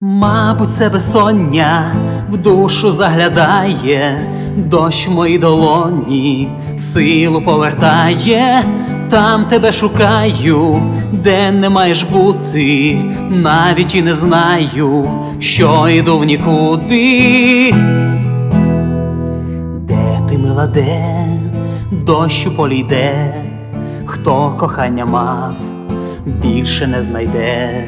Мабуть, це безсоння в душу заглядає, дощ в мої долоні силу повертає, там тебе шукаю, де не маєш бути, навіть і не знаю, що йду в нікуди. Де ти мила, де дощ у полі йде, хто кохання мав, більше не знайде,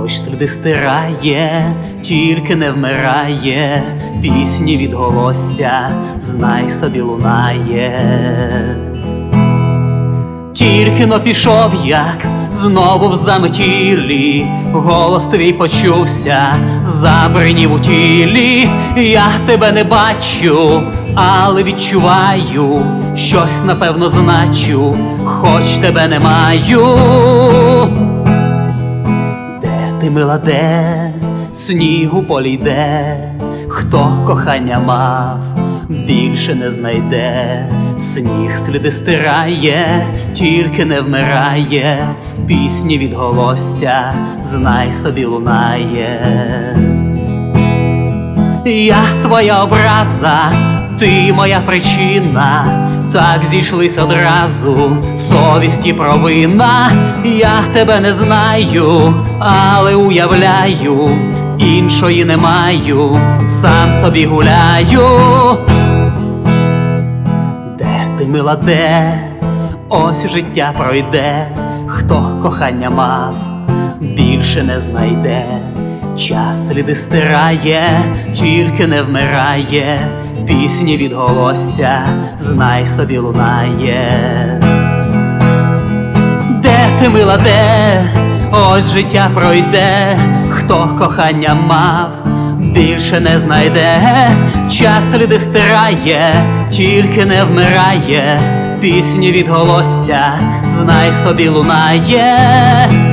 дощ сліди стирає, тільки не вмирає, пісні від голосся, знай собі лунає. Тільки но пішов, як знову в заметілі, голос твій почувся, забринів у тілі, я тебе не бачу, але відчуваю, щось напевно значу, хоч тебе не маю. Де ти снігу полі йде, хто кохання мав, більше не знайде, сніг сліди стирає, тільки не вмирає, пісні від голосся, знай собі лунає. Я твоя образа, ти моя причина, так зійшлись одразу, совість і провина. Я тебе не знаю, але уявляю, іншої не маю, сам собі гуляю. Де ти мила, де ось життя пройде, хто кохання мав, більше не знайде. Час сліди стирає, тільки не вмирає, пісні від голосся, знай собі лунає. Де ти мила, де ось життя пройде, хто кохання мав, більше не знайде, час сліди стирає, тільки не вмирає, пісні від голосся, знай собі лунає.